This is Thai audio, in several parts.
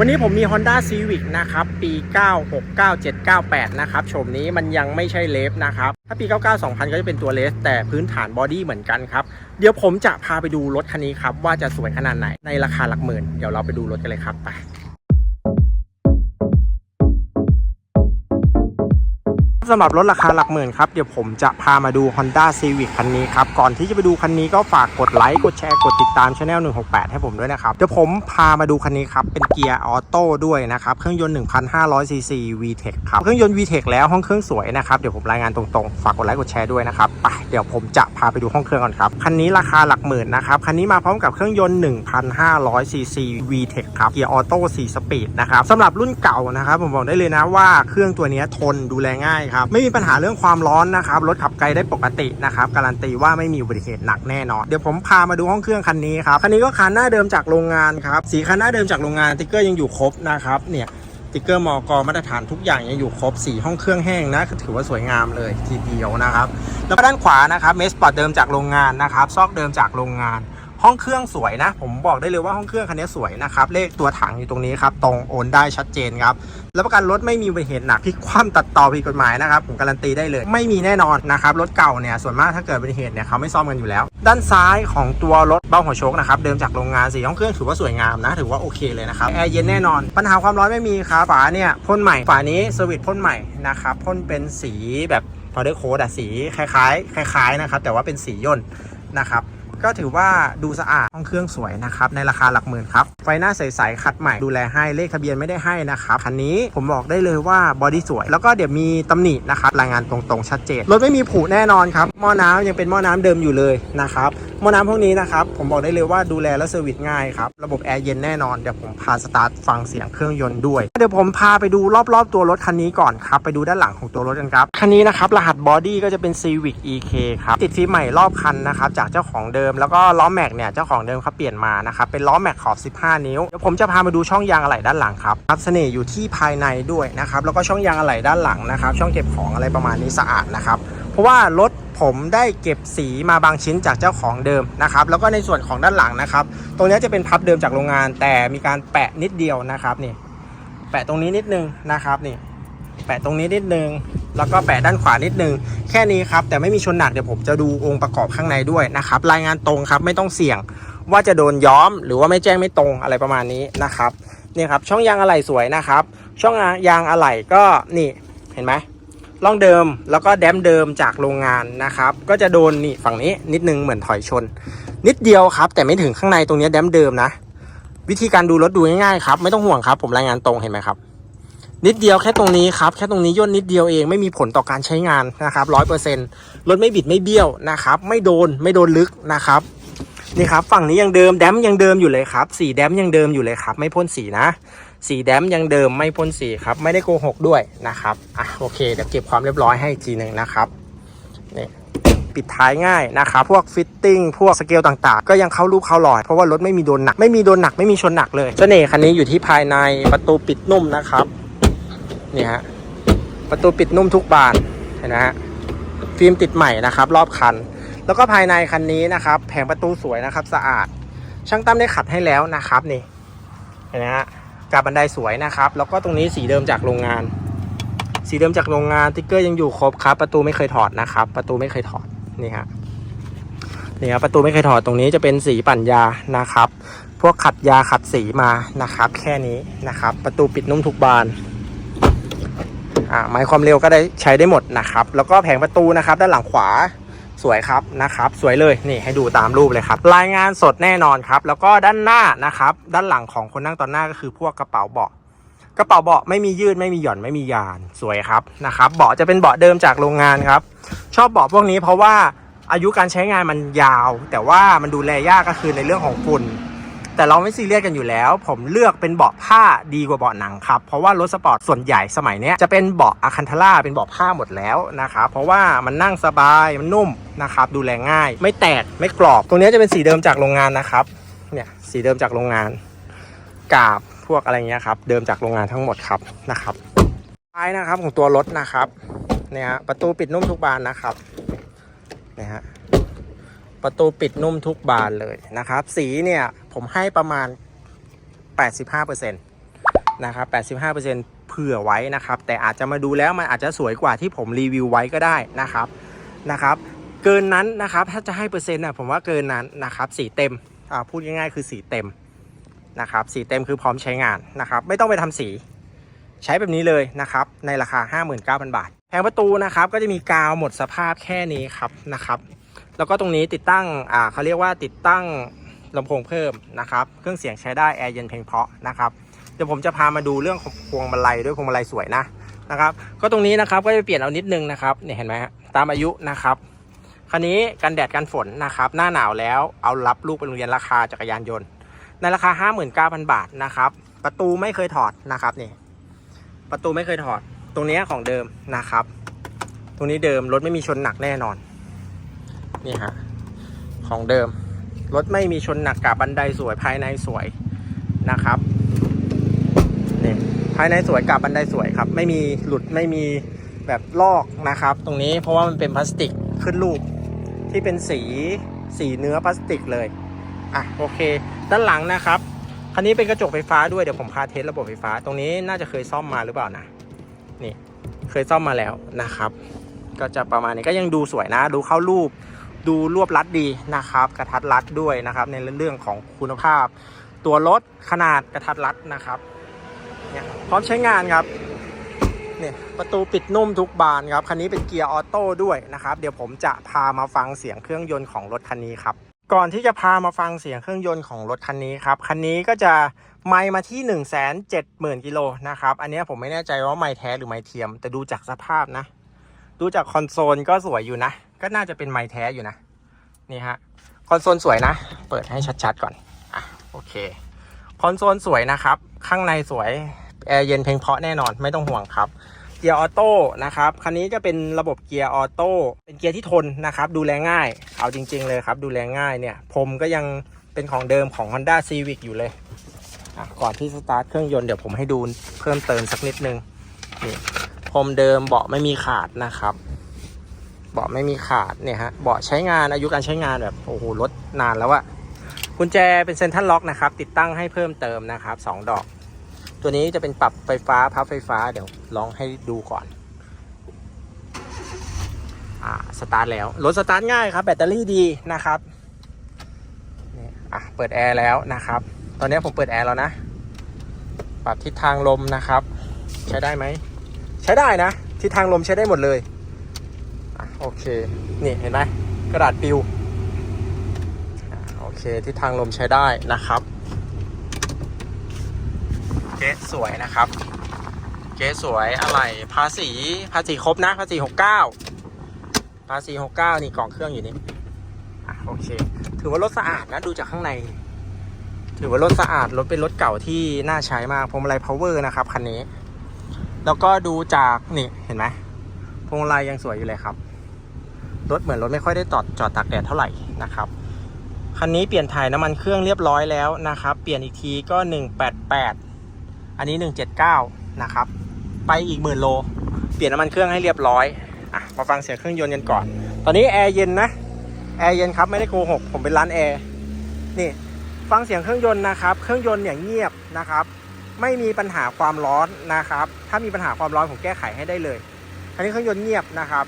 วันนี้ผมมี Honda Civic นะครับ ปี 969798 นะครับชมนี้มันยังไม่ใช่เลฟนะครับ ถ้าปี 99 2000 ก็จะเป็นตัวเลส แต่พื้นฐานบอดี้เหมือนกันครับ เดี๋ยวผมจะพาไปดูรถคันนี้ครับ ว่าจะสวยขนาดไหนในราคาหลักหมื่น เดี๋ยวเราไปดูรถกันเลยครับไป สำหรับรถราคาหลักหมื่นครับ เดี๋ยวผมจะพามาดู Honda Civic คันนี้ครับ ก่อนที่จะไปดูคันนี้ก็ฝากกดไลค์กดแชร์กดติดตามช anel 168 ให้ผมด้วยนะครับ เดี๋ยวผมพามาดูคันนี้ครับ เป็นเกียร์ออโต้ด้วยนะครับ เครื่องยนต์ 1,500 cc VTEC ครับ เครื่องยนต์ VTEC แล้วห้องเครื่องสวยนะครับ เดี๋ยวผมรายงานตรงๆ ฝากกดไลค์กดแชร์ด้วยนะครับไปเดี๋ยวผมจะพาไปดูห้องเครื่องก่อนครับคันนี้ราคาหลักหมื่นนะครับคันนี้มาพร้อมกับเครื่องยนต์ 1,500 cc VTEC ครับเกียร์ออโต้4สปีดนะครับสำหรับรุ่นเก่านะครับผมบอกได้เลยนะว่าเครื่องตัวนี้ทนดูแลง่ายครับไม่มีปัญหาเรื่องความร้อนนะครับรถขับไกลได้ปกตินะครับการันตีว่าไม่มีอุบัติเหตุหนักแน่นอน เดี๋ยวผมพามาดูห้องเครื่องคันนี้ครับคันนี้ก็คันหน้าเดิมจากโรงงานครับสีคันหน้าเดิมจากโรงงานติ๊กเกอร์ยังอยู่ครบนะครับเนี่ยติ๊กเกอร์มอกมาตรฐานทุกอย่างยังอยู่ครบสีห้องเครื่องแห้งนะถือว่าสวยงามเลยทีเดียวนะครับแล้วก็ด้านขวานะครับเมสปอร์ตเดิมจากโรงงานนะครับซอกเดิมจากโรงงาน ห้องเครื่องสวยนะ ผมบอกได้เลยว่าห้องเครื่องคันนี้สวยนะครับ เลขตัวถังอยู่ตรงนี้ครับ ตรงโอนได้ชัดเจนครับแล้วประกันรถไม่มีอุบัติเหตุหนักพิคว่ำตัดต่อผิดกฎหมายนะครับ ผมการันตีได้เลย ไม่มีแน่นอนนะครับ รถเก่าเนี่ยส่วนมากถ้าเกิดอุบัติเหตุเนี่ยเขาไม่ซ่อมกันอยู่แล้ว ด้านซ้ายของตัวรถเบ้าหัวโชคนะครับเดิมจากโรงงานสีห้องเครื่องถือว่าสวยงามนะถือว่าโอเคเลยนะครับแอร์เย็นแน่นอน ปัญหาความร้อนไม่มีครับฝาเนี่ยพ่นใหม่ฝานี้เซอร์วิสพ่นใหม่นะครับพ่นเป็นสีแบบพาวเดอร์โค้ดอะสีคล้ายๆคล้าย ๆนะครับ แต่ว่าเป็นสีย่นนะครับ ก็ถือว่าดูสะอาดห้องเครื่องสวยนะครับในราคาหลักหมื่นครับไฟหน้าใสๆคัดใหม่ดูแลให้เลขทะเบียนไม่ได้ให้นะครับคันนี้ผมบอกได้เลยว่าบอดี้สวย แล้วก็เดี๋ยวมีตำหนินะครับรายงานตรงๆชัดเจนรถไม่มีผุแน่นอนครับหม้อน้ำยังเป็นหม้อน้ำเดิมอยู่เลยนะครับหม้อน้ำพวกนี้นะครับผมบอกได้เลยว่าดูแลและเซอร์วิสง่ายครับระบบแอร์เย็นแน่นอนเดี๋ยวผมพาสตาร์ทฟังเสียงเครื่องยนต์ด้วยเดี๋ยวผมพาไปดูรอบๆตัวรถคันนี้ก่อนครับไปดูด้านหลังของตัวรถกันครับคันนี้นะครับรหัสบอดี้ก็จะเป็น Civic EK ครับติดฟิล์มใหม่รอบคันนะครับจากเจ้าของเดิมแล้วก็ล้อแม็กเนี่ยเจ้าของเดิมเขาเปลี่ยนมานะครับเป็นล้อแม็กขอบ 15 นิ้วเดี๋ยวผมจะพามาดูช่องยางอะไหล่ด้านหลังครับครับเสน่ห์อยู่ที่ภายในด้วยนะครับแล้วก็ช่องยางอะไหล่ด้านหลังนะครับช่องเก็บของอะไรประมาณนี้สะอาดนะครับเพราะว่ารถผมได้เก็บสีมาบางชิ้นจากเจ้าของเดิมนะครับแล้วก็ในส่วนของด้านหลังนะครับตรงนี้จะเป็นพับเดิมจากโรงงาน แต่มีการแปะนิดเดียวนะครับนี่แปะตรงนี้นิดนึงนะครับนี่แปะตรงนี้นิดนึง แล้วก็แปะด้านขวานิดนึง แค่นี้ครับ แต่ไม่มีชนหนักเดี๋ยวผมจะดูองค์ประกอบข้างในด้วยนะครับ รายงานตรงครับไม่ต้องเสี่ยงว่าจะโดนย้อม หรือว่าไม่แจ้งไม่ตรงอะไรประมาณนี้นะครับนี่ครับช่องยางอะไหล่สวยนะครับ ช่องยางอะไหล่ก็นี่เห็นไหมล่องเดิมแล้วก็แดมเดิมจากโรงงานนะครับ ก็จะโดนนี่ฝั่งนี้นิดนึงเหมือนถอยชน นิดเดียวครับ แต่ไม่ถึงข้างในตรงนี้แดมเดิมนะ วิธีการดูรถดูง่ายๆครับ ไม่ต้องห่วงครับ ผมรายงานตรงเห็นไหมครับ นิดเดียวแค่ตรงนี้ครับ แค่ตรงนี้ย่นนิดเดียวเองไม่มีผลต่อการใช้งานนะครับร้อยเปอร์เซ็นต์รถไม่บิดไม่เบี้ยวนะครับ ไม่โดนไม่โดนลึกนะครับนี่ครับฝั่งนี้ยังเดิมแดมยังเดิมอยู่เลยครับ สีแดมยังเดิมอยู่เลยครับ ไม่พ่นสีนะ สีแดมยังเดิมไม่พ่นสีครับ ไม่ได้โกหกด้วยนะครับอะโอเคเดี๋ยวเก็บความเรียบร้อยให้อีกทีหนึ่งนะครับนี่ปิดท้ายง่ายนะครับพวกฟิตติ้งพวกสเกลต่างๆ ก็ยังเข้ารูปเข้ารอย เพราะว่ารถไม่มีโดนหนัก ไม่มีโดนหนักไม่มีชนหนักเลยเสน่ห์คันนี้อยู่ที่ภายในประตูปิดนุ่มนะครับ นี่ฮะประตูปิดนุ่มทุกบานเห็นไหมฮะฟิล์มติดใหม่นะครับ รอบคัน แล้วก็ภายในคันนี้นะครับ แผงประตูสวยนะครับ สะอาด ช่างตั้มได้ขัดให้แล้วนะครับนี่เห็นไหมฮะกาบบันไดสวยนะครับ แล้วก็ตรงนี้สีเดิมจากโรงงาน สีเดิมจากโรงงานติ๊กเกอร์ยังอยู่ครบครับ ประตูไม่เคยถอดนะครับ ประตูไม่เคยถอดนี่ฮะนี่ครับประตูไม่เคยถอดตรงนี้จะเป็นสีปั่นยานะครับ พวกขัดยาขัดสีมานะครับ แค่นี้นะครับ ประตูปิดนุ่มทุกบาน อ่าไม้ความเร็วก็ได้ใช้ได้หมดนะครับ แล้วก็แผงประตูนะครับ ด้านหลังขวาสวยครับนะครับ สวยเลยนี่ให้ดูตามรูปเลยครับ รายงานสดแน่นอนครับ แล้วก็ด้านหน้านะครับ ด้านหลังของคนนั่งตอนหน้าก็คือพวกกระเป๋าเบาะกระเป๋าเบาะไม่มียืดไม่มีหย่อนไม่มียานสวยครับนะครับเบาะจะเป็นเบาะเดิมจากโรงงานครับ ชอบเบาะพวกนี้เพราะว่าอายุการใช้งานมันยาว แต่ว่ามันดูแลยากก็คือในเรื่องของฝุ่น แต่เราไม่ซีเรียสกันอยู่แล้ว ผมเลือกเป็นเบาะผ้าดีกว่าเบาะหนังครับ เพราะว่ารถสปอร์ตส่วนใหญ่สมัยนี้จะเป็นเบาะอะคันทาร่าเป็นเบาะผ้าหมดแล้วนะครับเพราะว่ามันนั่งสบายมันนุ่มนะครับดูแลง่าย ไม่แตกไม่กรอบ ตรงนี้จะเป็นสีเดิมจากโรงงานนะครับเนี่ยสีเดิมจากโรงงานกาบพวกอะไรเงี้ยครับเดิมจากโรงงานทั้งหมดครับนะครับท้ายนะครับของตัวรถนะครับเนี่ยฮะประตูปิดนุ่มทุกบานนะครับเนี่ยฮะประตูปิดนุ่มทุกบานเลยนะครับ สีเนี่ย ผมให้ประมาณ 85%นะครับ85%เผื่อไว้นะครับ แต่อาจจะมาดูแล้วมันอาจจะสวยกว่าที่ผมรีวิวไว้ก็ได้นะครับนะครับ เกินนั้นนะครับถ้าจะให้เปอร์เซ็นต์นะผมว่าเกินนั้นนะครับสีเต็มอ่าพูดง่ายๆคือสีเต็มนะครับสีเต็มคือพร้อมใช้งานนะครับ ไม่ต้องไปทำสีใช้แบบนี้เลยนะครับ ในราคา 59,000 บาทแผงประตูนะครับก็จะมีกาวหมดสภาพแค่นี้ครับนะครับ แล้วก็ตรงนี้ติดตั้งอ่าเขาเรียกว่าติดตั้ง ลำโพงเพิ่มนะครับ เครื่องเสียงใช้ได้แอร์เย็นเพลงเพราะนะครับเดี๋ยวผมจะพามาดูเรื่องของพวงมาลัยด้วยพวงมาลัยสวยนะนะครับ ก็ตรงนี้นะครับก็จะเปลี่ยนเอานิดนึงนะครับเนี่ยเห็นไหมฮะตามอายุนะครับคันนี้กันแดดกันฝนนะครับหน้าหนาวแล้วเอารับลูกไปโรงเรียนราคาจักรยานยนต์ ในราคา 59,000 บาทนะครับประตูไม่เคยถอดนะครับนี่ประตูไม่เคยถอด ตรงนี้ของเดิมนะครับ ตรงนี้เดิมรถไม่มีชนหนักแน่นอนนี่ฮะของเดิม รถไม่มีชนหนักกับบันไดสวยภายในสวยนะครับนี่ภายในสวยกับบันไดสวยครับ ไม่มีหลุดไม่มีแบบลอกนะครับ ตรงนี้เพราะว่ามันเป็นพลาสติกขึ้นรูปที่เป็นสีสีเนื้อพลาสติกเลยอะโอเค ด้านหลังนะครับคันนี้เป็นกระจกไฟฟ้าด้วยเดี๋ยวผมพาเทสระบบไฟฟ้า ตรงนี้น่าจะเคยซ่อมมาหรือเปล่านะนี่เคยซ่อมมาแล้วนะครับ ก็จะประมาณนี้ก็ยังดูสวยนะ ดูเข้ารูป ดูรวบรัดดีนะครับ กระทัดรัดด้วยนะครับ ในเรื่องของคุณภาพ ตัวรถขนาดกระทัดรัดนะครับเนี่ยพร้อมใช้งานครับเนี่ยประตูปิดนุ่มทุกบานครับ คันนี้เป็นเกียร์ออโต้ด้วยนะครับ เดี๋ยวผมจะพามาฟังเสียงเครื่องยนต์ของรถคันนี้ครับ ก่อนที่จะพามาฟังเสียงเครื่องยนต์ของรถคันนี้ครับ คันนี้ก็จะไมล์มาที่ 1 7 0 0 0 0กิโลนะครับ อันนี้ผมไม่แน่ใจว่าไมล์แท้หรือไมล์เทียม แต่ดูจากสภาพนะ ดูจากคอนโซลก็สวยอยู่นะ ก็น่าจะเป็นไมล์แท้อยู่นะ นี่ฮะ คอนโซลสวยนะ เปิดให้ชัดๆก่อน อะ โอเค คอนโซลสวยนะครับ ข้างในสวย แอร์เย็นเพลงเพาะแน่นอน ไม่ต้องห่วงครับ เกียร์ออโต้นะครับ คันนี้จะเป็นระบบเกียร์ออโต้ เป็นเกียร์ที่ทนนะครับ ดูแลง่าย เอาจริง ๆ เลยครับ ดูแลง่ายเนี่ยพรมก็ยังเป็นของเดิมของ Honda Civic อยู่เลยอะก่อนที่สตาร์ทเครื่องยนต์เดี๋ยวผมให้ดูเพิ่มเติมสักนิดนึงนี่พรมเดิมเบาะไม่มีขาดนะครับ บาะไม่มีขาดเนี่ยฮะเบาะใช้งานอายุการใช้งานแบบโอ้โหรถนานแล้วอะกุญแจเป็นเซ็นทรัลล็อกนะครับ ติดตั้งให้เพิ่มเติมนะครับสองดอก ตัวนี้จะเป็นปรับไฟฟ้าพับไฟฟ้าเดี๋ยวลองให้ดูก่อนอ่าสตาร์ทแล้วรถสตาร์ทง่ายครับ แบตเตอรี่ดีนะครับนี่อะเปิดแอร์แล้วนะครับ ตอนนี้ผมเปิดแอร์แล้วนะ ปรับทิศทางลมนะครับ ใช้ได้ไหม ใช้ได้นะ ทิศทางลมใช้ได้หมดเลย โอเค นี่เห็นไหมกระดาษปิว โอเคทิศทางลมใช้ได้นะครับ เก๊สวยนะครับ เก๊สวยอะไรภาษีภาษีครบนะภาษีหกเก้าภาษีหกเก้านี่กล่องเครื่องอยู่นี่โอเค ถือว่ารถสะอาดนะดูจากข้างใน ถือว่ารถสะอาดรถเป็นรถเก่าที่น่าใช้มากพวงมาลัย power นะครับคันนี้ แล้วก็ดูจากนี่เห็นไหมพวงมาลัยยังสวยอยู่เลยครับ รถเหมือนรถไม่ค่อยได้จอดจอดตากแดดเท่าไหร่นะครับคันนี้เปลี่ยนถ่ายน้ำมันเครื่องเรียบร้อยแล้วนะครับ เปลี่ยนอีกทีก็ 188 อันนี้ 179 นะครับ ไปอีกหมื่นโล เปลี่ยนน้ำมันเครื่องให้เรียบร้อยอะมาฟังเสียงเครื่องยนต์กันก่อน ตอนนี้แอร์เย็นนะ แอร์เย็นครับไม่ได้โกหก ผมเป็นร้านแอร์ นี่ ฟังเสียงเครื่องยนต์นะครับ เครื่องยนต์อย่างเงียบนะครับ ไม่มีปัญหาความร้อนนะครับ ถ้ามีปัญหาความร้อนผมแก้ไขให้ได้เลย อันนี้เครื่องยนต์เงียบนะครับ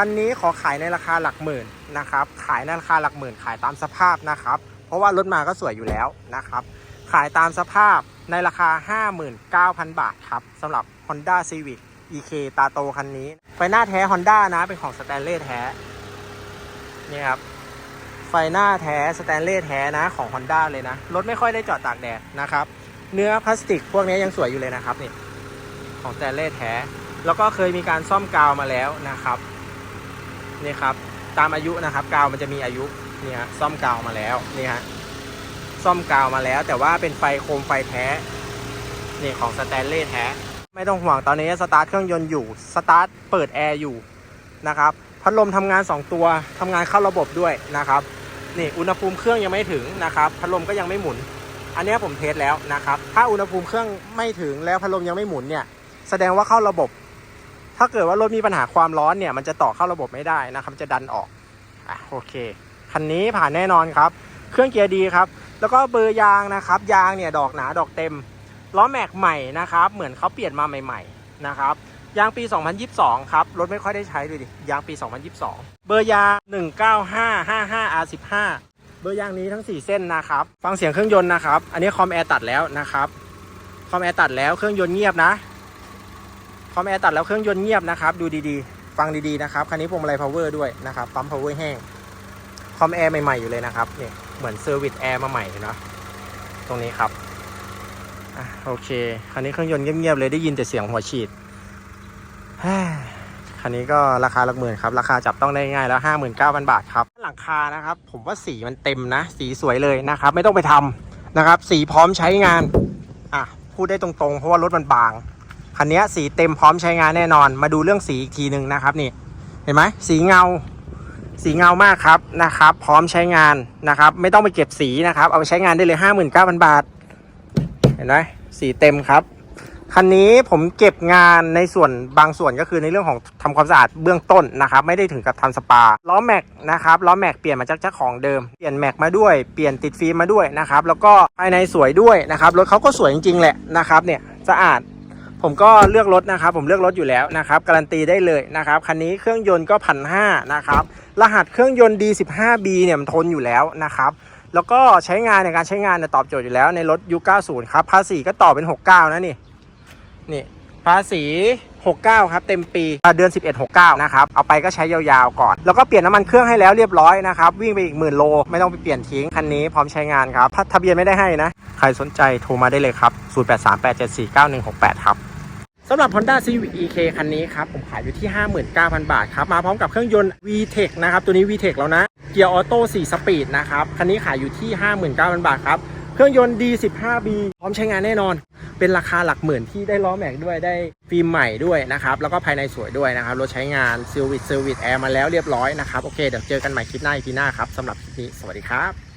คันนี้ขอขายในราคาหลักหมื่นนะครับ ขายในราคาหลักหมื่นขายตามสภาพนะครับ เพราะว่ารถมาก็สวยอยู่แล้วนะครับ ขายตามสภาพในราคา 59,000 บาทครับสำหรับ Honda Civic EK ตาโตคันนี้ ไฟหน้าแท้ Honda นะ เป็นของสแตนเลสแท้ นี่ครับ ไฟหน้าแท้สแตนเลสแท้นะของ Honda เลยนะ รถไม่ค่อยได้จอดตากแดดนะครับ เนื้อพลาสติกพวกนี้ยังสวยอยู่เลยนะครับนี่ ของสแตนเลสแท้ แล้วก็เคยมีการซ่อมกาวมาแล้วนะครับ นี่ครับ ตามอายุนะครับ กาวมันจะมีอายุนี่ฮะซ่อมกาวมาแล้วนี่ฮะซ่อมกาวมาแล้ว แต่ว่าเป็นไฟโคมไฟแท้นี่ของสแตนเลสแท้ ไม่ต้องห่วงตอนนี้สตาร์ทเครื่องยนต์อยู่สตาร์ทเปิดแอร์อยู่นะครับพัดลมทำงาน 2 ตัวทำงานเข้าระบบด้วยนะครับนี่อุณหภูมิเครื่องยังไม่ถึงนะครับพัดลมก็ยังไม่หมุน อันนี้ผมเทสแล้วนะครับ ถ้าอุณหภูมิเครื่องไม่ถึงแล้วพัดลมยังไม่หมุนเนี่ยแสดงว่าเข้าระบบ ถ้าเกิดว่ารถมีปัญหาความร้อนเนี่ยมันจะต่อเข้าระบบไม่ได้นะครับจะดันออกอะโอเคคันนี้ผ่านแน่นอนครับ เครื่องเกียร์ดีครับ แล้วก็เบอร์ยางนะครับ ยางเนี่ยดอกหนาดอกเต็มล้อแม็กใหม่นะครับ เหมือนเขาเปลี่ยนมาใหม่ๆนะครับยางปี 2022 ครับ รถไม่ค่อยได้ใช้ดูดิ ยางปี 2022 เบอร์ยาง 19555R15 เบอร์ยางนี้ทั้ง 4 เส้นนะครับ ฟังเสียงเครื่องยนต์นะครับ อันนี้คอมแอร์ตัดแล้วนะครับ คอมแอร์ตัดแล้ว เครื่องยนต์เงียบนะ อมแอร์ตัดแล้วเครื่องยนต์เงียบนะครับ ดูดีๆ ฟังดีๆนะครับ คันนี้พวงมาลัยพาวเวอร์ด้วยนะครับ ปั๊มพาวเวอร์แห้ง คอมแอร์ใหม่ๆอยู่เลยนะครับ เนี่ย เหมือนเซอร์วิสแอร์มาใหม่เนาะ ตรงนี้ครับอโอเค คันนี้เครื่องยนต์เงียบๆเลยได้ยินแต่เสียงหัวฉีดคันนี้ก็ราคาหลักหมื่นครับ ราคาจับต้องได้ง่ายแล้ว59,000 บาทครับ หลังคานะครับ ผมว่าสีมันเต็มนะ สีสวยเลยนะครับ ไม่ต้องไปทำนะครับ สีพร้อมใช้งาน อะ พูดได้ตรงๆ เพราะว่ารถมันบาง คันนี้สีเต็มพร้อมใช้งานแน่นอน มาดูเรื่องสีอีกทีหนึ่งนะครับนี่ เห็นไหมสีเงา สีเงามากครับนะครับ พร้อมใช้งานนะครับ ไม่ต้องไปเก็บสีนะครับ เอาไปใช้งานได้เลย 59,000 บาท เห็นไหมสีเต็มครับคันนี้ผมเก็บงานในส่วนบางส่วนก็คือในเรื่องของทำความสะอาดเบื้องต้นนะครับ ไม่ได้ถึงกับทำสปาล้อแม็กนะครับล้อแม็กเปลี่ยนมาจากเจ้าของเดิมเปลี่ยนแม็กมาด้วยเปลี่ยนติดฟิล์มมาด้วยนะครับแล้วก็ภายในสวยด้วยนะครับรถเขาก็สวยจริงๆแหละนะครับเนี่ยสะอาด ผมก็เลือกรถนะครับ ผมเลือกรถอยู่แล้วนะครับการันตีได้เลยนะครับคันนี้เครื่องยนต์ก็พันห้านะครับรหัสเครื่องยนต์ D15B เนี่ยมันทนอยู่แล้วนะครับแล้วก็ใช้งานในการใช้งานเนี่ยตอบโจทย์อยู่แล้วในรถยุค90ครับภาษีก็ต่อเป็น 69 นะนี่นี่ภาษี69 ครับ เต็มปีอ่าเดือน 11 69 นะครับ เอาไปก็ใช้ยาวๆก่อน แล้วก็เปลี่ยนน้ำมันเครื่องให้แล้วเรียบร้อยนะครับ วิ่งไปอีกหมื่นโล ไม่ต้องไปเปลี่ยนทิ้ง คันนี้พร้อมใช้งานครับทะเบียนไม่ได้ให้นะ ใครสนใจโทรมาได้เลยครับ 0838749168 ครับ สำหรับ Honda Civic EK คันนี้ครับ ผมขายอยู่ที่ 59,000 บาทครับ มาพร้อมกับเครื่องยนต์ VTEC นะครับ ตัวนี้ VTEC แล้วนะ เกียร์ออโต้4สปีดนะครับ คันนี้ขายอยู่ที่ 59,000 บาทครับ เครื่องยนต์ D15B พร้อมใช้งานแน่นอน เป็นราคาหลักหมื่นที่ได้ล้อแม็กด้วยได้ฟิล์มใหม่ด้วยนะครับ แล้วก็ภายในสวยด้วยนะครับ รถใช้งานซิลวิตเซอร์วิสแอร์มาแล้วเรียบร้อยนะครับ โอเค เดี๋ยวเจอกันใหม่คลิปหน้าอีพีหน้าครับสำหรับคลิปนี้ สวัสดีครับ